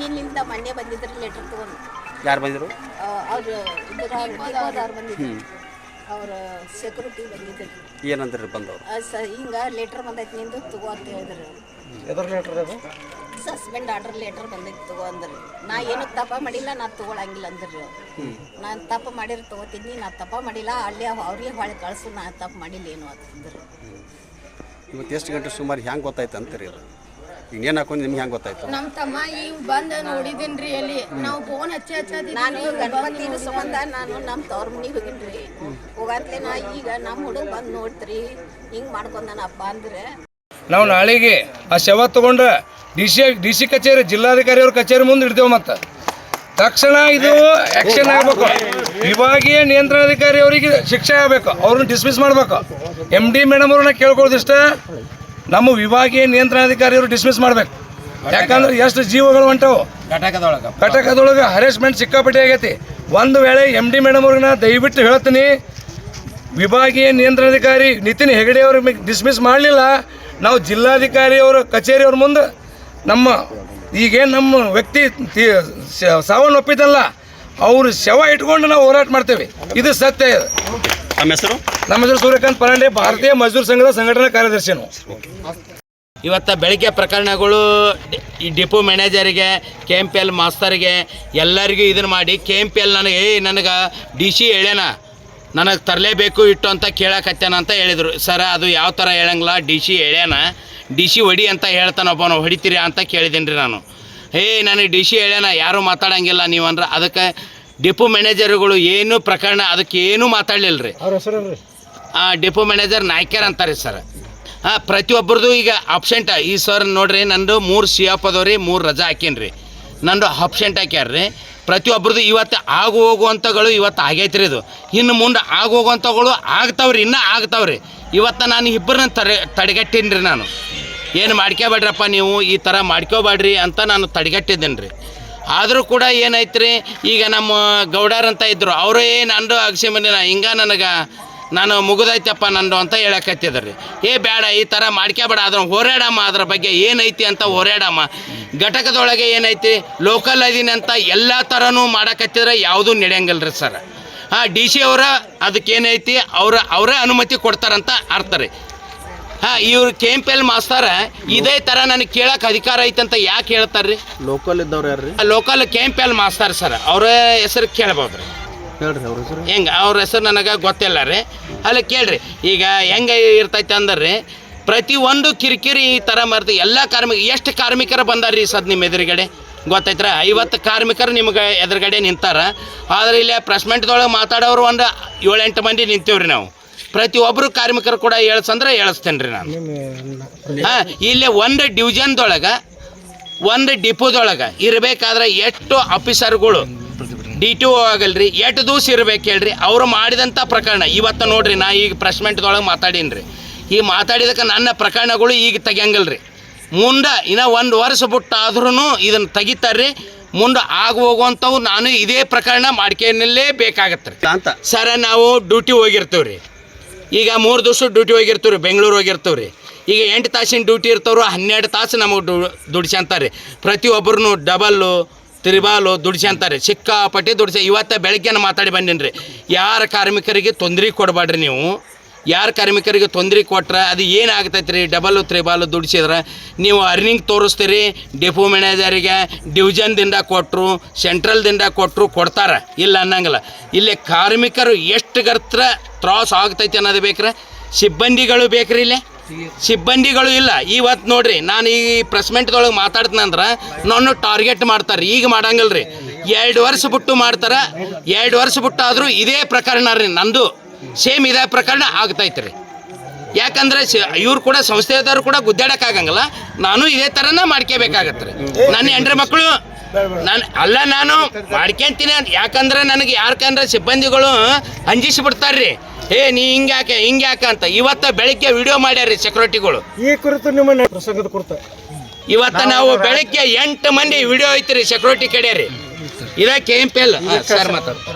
ನಿನ್ನಿಂದ ಮೊನ್ನೆ ಬಂದಿದ್ರು ಲೆಟರ್ ತಗೊಂಡು. ಯಾರು ಬಂದಿರು ಅವ್ರು ಬಂದಿದ್ರು. ಅವ್ರ ಸೆಕ್ಯೂರಿಟಿ ಬಂದಿದ್ರು. ಏನಂದ್ರೆ ಬಂದವ್ರು? ಆ, ಸ ಹಿಂಗ ಲೆಟರ್ ಬಂದೈತಿ ನಿಂದು ತಗೋ ಅಂತ ಹೇಳಿದ್ರು. ಎದ್ರ ಲೆಟ್ರ್ ಅದು? ಸಸ್ಪೆಂಡ್ ಆರ್ಡರ್ ಲೆಟರ್ ಬಂದೈತಿ ತಗೋ ಅಂದ್ರು. ನಾ ಏನು ತಪ್ಪ ಮಾಡಿಲ್ಲ ನಾ ತಗೊಳಂಗಿಲ್ಲ ಅಂದ್ರು. ನಾನು ತಪ್ಪ ಮಾಡಿರ್ ತಗೋತೀನಿ ನಾ ತಪ್ಪ ಮಾಡಿಲ್ಲ ಅಲ್ಲೇ ಅವ್ರಿಗೆ ಹೊಳೆ ಕಳ್ಸು ನಾ ತಪ್ಪ ಮಾಡಿಲ್ಲ ಏನು ಅಂತಂದ್ರು ಇವತ್ತು ಎಷ್ಟು ಗಂಟೆ ಸುಮಾರು ಹೆಂಗೆ ಗೊತ್ತಾಯ್ತು ಅಂತೀರಿ ಅದು ಈಗ ಹಾಕೊಂಡು ನಿಮ್ಗೆ ಹೆಂಗೆ ಗೊತ್ತಾಯ್ತು? ನಮ್ಮ ತಮ್ಮ ಈಗ ಬಂದ ನೋಡಿದೀನ್ರಿ ಅಲ್ಲಿ ನಾವು ಫೋನ್ ಹಚ್ಚಿ ಹಚ್ಚಿ ನಾನು ಗಣಪತಿ ಸಂಬಂಧ ನಾನು ನಮ್ಮ ತವ್ರ ಮನೆಗೆ ಹೋಗಿನಿ ರೀ ಹೋಗತ್ಲೆ ನಾ ಈಗ ನಮ್ಮ ಹುಡುಗ ಬಂದು ನೋಡ್ತ್ರಿ. ಹಿಂಗೆ ಮಾಡ್ಕೊಂಡ್ ಅಪ್ಪ ಅಂದ್ರೆ. ನಾವು ನಾಳೆಗೆ ಆ ಶವ ತಗೊಂಡು ಡಿ ಸಿ ಡಿ ಸಿ ಕಚೇರಿ ಜಿಲ್ಲಾಧಿಕಾರಿ ಅವ್ರ ಕಚೇರಿ ಮುಂದೆ ಇಡ್ತೇವೆ ಮತ್ತೆ. ತಕ್ಷಣ ಇದು ಆಕ್ಷನ್ ಆಗಬೇಕು. ವಿಭಾಗೀಯ ನಿಯಂತ್ರಣಾಧಿಕಾರಿ ಅವರಿಗೆ ಶಿಕ್ಷೆ ಆಗಬೇಕು. ಅವ್ರನ್ನ ಡಿಸ್ಮಿಸ್ ಮಾಡಬೇಕು. ಎಂ ಡಿ ಮೇಡಮ್ ಅವ್ರನ್ನ ಕೇಳ್ಕೊಳ್ಳೋದಿಷ್ಟ. ನಮ್ಮ ವಿಭಾಗೀಯ ನಿಯಂತ್ರಣಾಧಿಕಾರಿಯವರು ಡಿಸ್ಮಿಸ್ ಮಾಡಬೇಕು. ಯಾಕಂದ್ರೆ ಎಷ್ಟು ಜೀವಗಳು ಹೊಂಟವು. ಘಟಕದೊಳಗೆ. ಘಟಕದೊಳಗೆ ಹರೇಸ್ಮೆಂಟ್ ಸಿಕ್ಕಾಪಟ್ಟೆ ಆಗೈತಿ. ಒಂದು ವೇಳೆ ಎಂ ಡಿ ಮೇಡಮ್ ಅವ್ರಿಗೆ ನಾ ದಯವಿಟ್ಟು ಹೇಳ್ತೀನಿ. ವಿಭಾಗೀಯ ನಿಯಂತ್ರಣಾಧಿಕಾರಿ ನಿತಿನ್ ಹೆಗಡೆ ಅವ್ರ ಡಿಸ್ಮಿಸ್ ಮಾಡಲಿಲ್ಲ. ನಾವು ಜಿಲ್ಲಾಧಿಕಾರಿ ಅವರ ಕಚೇರಿಯವ್ರ ಮುಂದೆ ನಮ್ಮ ಈಗೇನು ನಮ್ಮ ವ್ಯಕ್ತಿ ಒಪ್ಪಿದ್ದಲ್ಲ ಅವರು ಅವ್ರ ಶವ ಇಟ್ಕೊಂಡು ನಾವು ಹೋರಾಟ ಮಾಡ್ತೇವೆ. ಇದು ಸತ್ಯ ಇದು. ನಮ್ಮ ಹೆಸರು? ನಮ್ಮ ಹೆಸರು ಸೂರ್ಯಕಾಂತ್ ಪರಾಂಡೆ ಭಾರತೀಯ ಮಜೂರ್ ಸಂಘದ ಸಂಘಟನಾ ಕಾರ್ಯದರ್ಶಿ ಇವತ್ತ ಬೆಳಿಗ್ಗೆ ಪ್ರಕರಣಗಳು ಈ ಡಿಪೋ ಮ್ಯಾನೇಜರಿಗೆ ಕೆ ಎಂ ಪಿ ಎಲ್ ಮಾಸ್ತರಿಗೆ ಎಲ್ಲರಿಗೂ ಇದನ್ನು ಮಾಡಿ ಕೆ ಎಂ ಪಿ ಎಲ್ ನನಗೆ ಏಯ್ ನನಗೆ ಡಿ ಸಿ ಹೇಳ್ಯಾನ ನನಗೆ ತರಲೇಬೇಕು ಇಟ್ಟು ಅಂತ ಕೇಳಕತ್ತೇನ ಅಂತ ಹೇಳಿದರು. ಸರ್ ಅದು ಯಾವ ಥರ ಹೇಳಂಗಿಲ್ಲ ಡಿ ಸಿ ಹೇಳ್ಯಾನ ಡಿ ಸಿ ಹೊಡಿ ಅಂತ ಹೇಳ್ತಾನೊಬ್ಬ ನಾವು ಹೊಡಿತೀರಿ ಅಂತ ಕೇಳಿದ್ದೀನಿ ರೀ ನಾನು. ಹೇ ನನಗೆ ಡಿ ಸಿ ಹೇಳ್ಯಾನ ಯಾರೂ ಮಾತಾಡಂಗಿಲ್ಲ ನೀವು ಅಂದ್ರೆ ಅದಕ್ಕೆ ಡಿಪೋ ಮ್ಯಾನೇಜರ್ಗಳು ಏನು ಪ್ರಕರಣ ಅದಕ್ಕೆ ಏನೂ ಮಾತಾಡಲಿಲ್ಲ ರೀ ಅವ್ರ ಹೆಸರು ಡಿಪೋ ಮ್ಯಾನೇಜರ್ ನಾಯ್ಕರ್ ಅಂತಾರೆ ಸರ್. ಹಾಂ ಪ್ರತಿಯೊಬ್ಬರದು ಈಗ ಅಬ್ಸೆಂಟ್ ಈ ಸರ್ ನೋಡ್ರಿ ನಂದು ಮೂರು ಸಿ ಎಫ್ ಅದಾವ ರೀ ಮೂರು ರಜಾ ಹಾಕೀನಿ ರೀ ನಂದು ಅಬ್ಸೆಂಟ್ ಹಾಕ್ಯಾರ ರೀ ಪ್ರತಿಯೊಬ್ಬರದು ಇವತ್ತು ಆಗು ಹೋಗುವಂಥಗಳು ಇವತ್ತು ಆಗೈತೆ ರೀ ಇದು. ಇನ್ನು ಮುಂದೆ ಆಗು ಹೋಗುವಂಥಗಳು ಆಗ್ತಾವ್ರಿ ಇನ್ನೂ ಆಗ್ತಾವ್ರಿ. ಇವತ್ತು ನಾನು ಇಬ್ಬರನ್ನ ತಡೆ ತಡೆಗಟ್ಟೀನಿ ರೀ ನಾನು. ಏನು ಮಾಡ್ಕೋಬೇಡ್ರಪ್ಪ ನೀವು ಈ ಥರ ಮಾಡ್ಕೋಬೇಡ್ರಿ ಅಂತ ನಾನು ತಡೆಗಟ್ಟಿದ್ದೀನಿ ರೀ ಆದರೂ ಕೂಡ ಏನೈತ್ರಿ ಈಗ ನಮ್ಮ ಗೌಡರ್ ಅಂತ ಇದ್ದರು ಅವರು ಏ ನಂದು ಅಗಸೆ ಮನೆ ಹಿಂಗ ನನಗೆ, ನಾನು ಮುಗಿದೈತಪ್ಪ ನಂದು ಅಂತ ಹೇಳಕತ್ತಿದ್ರಿ. ಏ ಬೇಡ ಈ ಥರ ಮಾಡ್ಕೋಬೇಡ ಅದ್ರ ಹೋರಾಡಮ್ಮ, ಅದ್ರ ಬಗ್ಗೆ ಏನೈತಿ ಅಂತ ಹೋರಾಡಮ್ಮ. ಘಟಕದೊಳಗೆ ಏನೈತಿ? ಲೋಕಲ್ ಅದೀನಿ ಅಂತ ಎಲ್ಲ ಥರನೂ ಮಾಡಕತ್ತಿದ್ರೆ ಯಾವುದೂ ನಡೆಯಂಗಿಲ್ಲ ರೀ ಸರ್. ಹಾಂ ಡಿ ಸಿ ಅವರ ಅದಕ್ಕೇನೈತಿ? ಅವರ, ಅವರೇ ಅನುಮತಿ ಕೊಡ್ತಾರಂತ ಅರ್ಥ ರೀ. ಹಾಂ ಇವ್ರು ಕೆ ಎಂ ಪಿ ಎಲ್ ಮಾಸ್ತರ ಇದೇ ತರ ನನಗೆ ಕೇಳಕ್ ಅಧಿಕಾರ ಐತೆ ಅಂತ ಯಾಕೆ ಹೇಳ್ತಾರೆ ರೀ ಲೋಕಲ್ ಇದ್ದವ್ರು ಯಾರ್ರಿ? Local K M P L ಮಾಸ್ತಾರ sir ಅವ್ರ ಹೆಸರು ಕೇಳ್ಬೋದು ರೀ ಹೇಳ್ರಿ ಅವ್ರ ಹೆಸರು. ಹೆಂಗೆ ಅವ್ರ ಹೆಸರು ನನಗೆ ಗೊತ್ತಿಲ್ಲ ರೀ. ಅಲ್ಲಿ ಕೇಳ್ರಿ ಈಗ ಹೆಂಗೆ ಇರ್ತೈತೆ ಅಂದ್ರೆ ಪ್ರತಿ ಒಂದು ಕಿರಿಕಿರಿ ಈ ಥರ ಮರ್ದು ಎಲ್ಲ ಕಾರ್ಮಿಕ ಎಷ್ಟು ಕಾರ್ಮಿಕರು ಬಂದಾರ್ರಿ ಸದ್ ನಿಮ್ಮ ಎದುರುಗಡೆ? ಗೊತ್ತೈತ್ರ? ಐವತ್ತು ಕಾರ್ಮಿಕರು ನಿಮ್ಗೆ ಎದುರುಗಡೆ ನಿಂತಾರ. ಆದ್ರೆ ಇಲ್ಲಿ ಪ್ರೆಸ್ಮೆಂಟ್ದೊಳಗೆ ಮಾತಾಡೋರು ಒಂದು ಏಳೆಂಟು ಮಂದಿ ನಿಂತೀವ್ರಿ ನಾವು. ಪ್ರತಿಯೊಬ್ಬರು ಕಾರ್ಮಿಕರು ಕೂಡ ಹೇಳ್ಸಂದ್ರೆ ಹೇಳಿಸ್ತೇನೆ ರೀ ನಾನು ಹಾಂ ಇಲ್ಲಿ ಒಂದು ಡಿವಿಜನ್ದೊಳಗೆ ಒಂದು ಡಿಪೋದೊಳಗೆ ಇರಬೇಕಾದ್ರೆ ಎಷ್ಟು ಆಫೀಸರ್ಗಳು ಡಿ ಟಿ ಒ ಆಗಲ್ರಿ ಎಷ್ಟು ದಿವಸ ಇರ್ಬೇಕು ಹೇಳ್ರಿ ಅವರು ಮಾಡಿದಂಥ ಪ್ರಕರಣ. ಇವತ್ತು ನೋಡ್ರಿ ನಾ ಈಗ ಪ್ರೆಸ್ಮೆಂಟ್ದೊಳಗೆ ಮಾತಾಡೀನಿ ರೀ ಈ ಮಾತಾಡಿದಕ್ಕೆ ನನ್ನ ಪ್ರಕರಣಗಳು ಈಗ ತೆಗಿಯಂಗಿಲ್ಲ ರೀ ಮುಂದೆ ಇನ್ನು ಒಂದು ವರ್ಷ ಬಿಟ್ಟಾದ್ರೂ ಇದನ್ನು ತೆಗಿತಾರ್ರಿ. ಮುಂದೆ ಆಗ ಹೋಗುವಂಥವು ನಾನು ಇದೇ ಪ್ರಕರಣ ಮಾಡ್ಕೊಂಡಲ್ಲೇ ಬೇಕಾಗತ್ತೆ ರೀ ಅಂತ ಸರ ನಾವು ಡ್ಯೂಟಿ ಹೋಗಿರ್ತೀವಿ ರೀ ಈಗ ಮೂರು ದಿವಸ ಡ್ಯೂಟಿ ಹೋಗಿರ್ತೀವ್ರಿ, ಬೆಂಗಳೂರು ರೀ ಈಗ ಎಂಟು ತಾಸಿನ ಡ್ಯೂಟಿ ಇರ್ತವ್ರು, ಹನ್ನೆರಡು ತಾಸು ನಮಗೆ ಡು ದುಡ್ಸಂತಾರೆ ಪ್ರತಿಯೊಬ್ಬರು ಡಬಲ್ಲು, ತ್ರಿಬಾಲು ದುಡ್ಸಂತಾರೆ ಸಿಕ್ಕಾಪಟ್ಟೆ ದುಡ್ಸ. ಇವತ್ತು ಬೆಳಗ್ಗೆನ ಮಾತಾಡಿ ಬಂದೀನಿ ರೀ ಯಾರ ಕಾರ್ಮಿಕರಿಗೆ ತೊಂದರೆ ಕೊಡಬೇಡ್ರಿ ನೀವು. ಯಾರ ಕಾರ್ಮಿಕರಿಗೆ ತೊಂದರೆ ಕೊಟ್ರೆ ಅದು ಏನಾಗ್ತೈತೆ ರೀ ಡಬಲ್ ತ್ರಿಬಾಲು ದುಡಿಸಿದ್ರೆ ನೀವು ಅರ್ನಿಂಗ್ ತೋರಿಸ್ತೀರಿ ಡೆಪೋ ಮ್ಯಾನೇಜರಿಗೆ ಡಿವಿಷನ್ದಿಂದ ಕೊಟ್ಟರು ಸೆಂಟ್ರಲ್ದಿಂದ ಕೊಟ್ಟರು ಕೊಡ್ತಾರೆ? ಇಲ್ಲ ಅನ್ನಂಗಿಲ್ಲ. ಇಲ್ಲಿ ಕಾರ್ಮಿಕರು ಎಷ್ಟು ಗರ್ತ್ರ ತ್ರಾಸ್ ಆಗ್ತೈತೆ ಅನ್ನೋದು ಬೇಕ್ರೆ? ಸಿಬ್ಬಂದಿಗಳು ಬೇಕ್ರಿ ಇಲ್ಲಿ? ಸಿಬ್ಬಂದಿಗಳು ಇಲ್ಲ. ಇವತ್ತು ನೋಡ್ರಿ, ನಾನು ಈ ಪ್ರೆಸ್ಮೆಂಟ್ದೊಳಗೆ ಮಾತಾಡ್ತೀನಂದ್ರೆ ನನ್ನ ಟಾರ್ಗೆಟ್ ಮಾಡ್ತಾರೆ. ಈಗ ಮಾಡಂಗಿಲ್ಲ ರೀ ಎರಡು ವರ್ಷ ಬಿಟ್ಟು ಮಾಡ್ತಾರೆ. ಎರಡು ವರ್ಷ ಬಿಟ್ಟು ಆದರೂ ಇದೇ ಪ್ರಕರಣ ರೀ ನಂದು. ಸೇಮ್ ಇದೇ ಪ್ರಕರಣ ಆಗ್ತೈತೆ ರೀ ಯಾಕಂದ್ರೆ ಇವ್ರು ಕೂಡ ಸಂಸ್ಥೆದವ್ರು ಕೂಡ ಗುದ್ದಾಡಕ್ಕಾಗಂಗಿಲ್ಲ. ನಾನು ಇದೇ ಥರನ ಮಾಡ್ಕೋಬೇಕಾಗತ್ತೆ ರೀ ನನ್ನ ಹೆಂಡ್ರ ಮಕ್ಕಳು ನಾನು ಅಲ್ಲ ನಾನು ಮಾಡ್ಕೊಂತೀನಿ ಅಂತ ಯಾಕಂದ್ರೆ ನನಗೆ ಯಾರಕಂದ್ರೆ ಸಿಬ್ಬಂದಿಗಳು ಅಂಜಿಸಿ ಬಿಡ್ತಾರ್ರಿ ಏ ನೀ ಹಿಂಗೆ ಯಾಕೆ ಹಿಂಗೆ ಯಾಕೆ ಅಂತ. ಇವತ್ತು ಬೆಳಿಗ್ಗೆ ವಿಡಿಯೋ ಮಾಡ್ಯಾರ್ರಿ ಸೆಕ್ಯೂರಿಟಿಗಳು. ಈ ಕುರಿತು ನಿಮ್ಮ ಪ್ರಸಂಗದ ಕುರಿತು. ಇವತ್ತು ನಾವು ಬೆಳಿಗ್ಗೆ ಎಂಟು ಮಂದಿ ವಿಡಿಯೋ ಐತ್ರಿ ಸೆಕ್ಯೂರಿಟಿ ಕಡೆ ರೀ ಇದೇ K M P L sir ಮಾತಾಡ್ತಾರೆ.